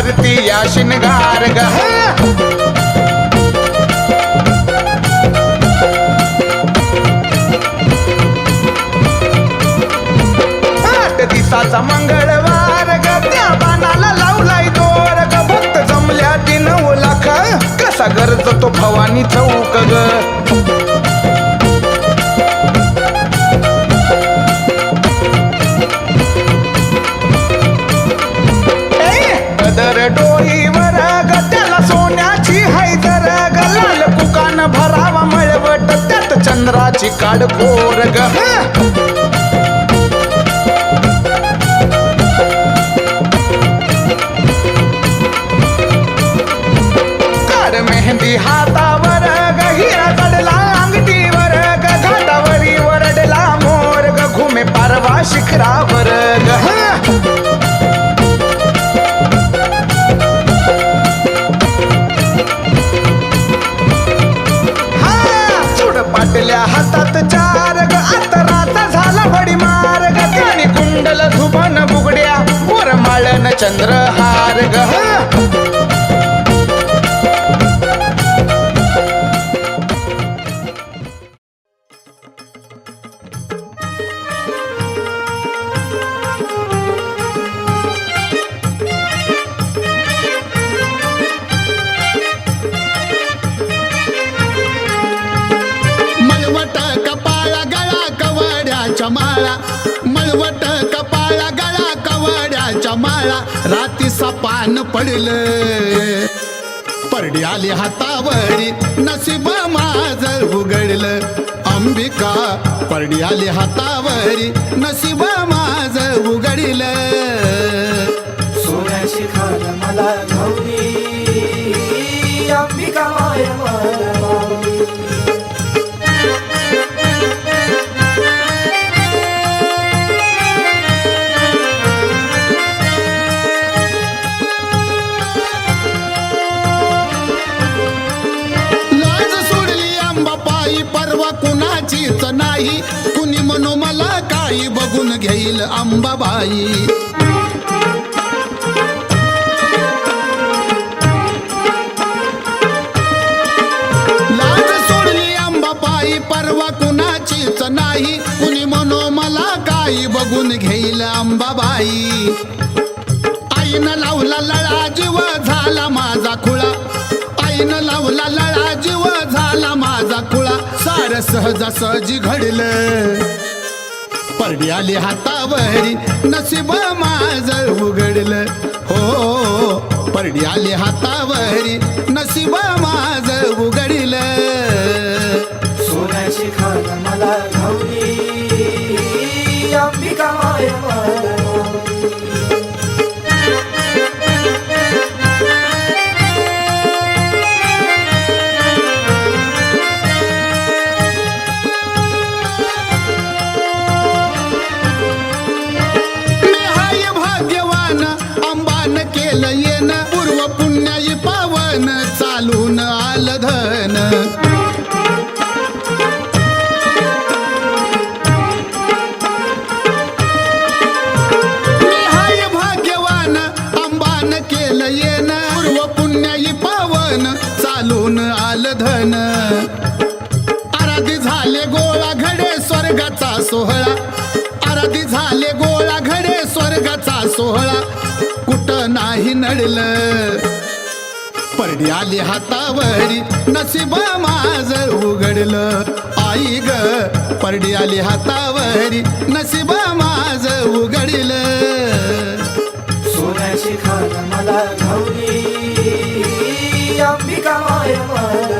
करती या शिनगार ग. आठ मंगळवार ग. त्या बाणाला लावलाय दोर ग. भक्त जमल्या ती नऊ लाख. कसा गरज तो भवानी चौक ग. कदर डोळीवर ग त्याला सोन्याची हैदर ग लाल कुकान भरावा मळवट त्यात चंद्राची काडकोर ग. काड मेहंदी हातावर ग हिरा चढला अंगठीवर ग घाटावरी वरडला मोर ग घुमे पारवा शिखरावर ग. आपल्या हातात चार ग आतराचा झाला बडी मार्ग ग त्याने कुंडल धुबन बुगड्या. मोर माळन चंद्रहार ग कवड्याच्या माळा राती पान पडल. परडी आली हातावरी नशीब माझ उघडलं. अंबिका परडी आली हातावरी नशीब माझ उघडल. सोन्याची मला अंबिका माय परवा कुणाचीच नाही. कुणी म्हणू मला काही बघून घेईल अंबाबाई. लाज सोडली अंबापायी परवा कुणाचीच नाही. कुणी म्हणू मला काही बघून घेईल अंबाबाई. आईनं लावला लळा जीव झाला माझा खुळा. आईनं लावला लळा जीव झाला माझा खुळा. सहजासहजी घडलं. परडी आली हातावरी नशीब माझ उघडलं. हो परडी आली हातावरी नशीब माझ उघडलं. सोन्याची खान मला गौरी अंबिका माया येन पूर्व पुण्याई पावन चालून आलं धन. आराधी झाले गोळा घडे स्वर्गाचा सोहळा. आराधी झाले गोळा घडे स्वर्गाचा सोहळा. कुठं नाही नडलं. परडी आली हातावरी नसीब माझ उघडलं. आई ग परडी आली हातावरी नसीब खान मला गौरी अंबिका माय मला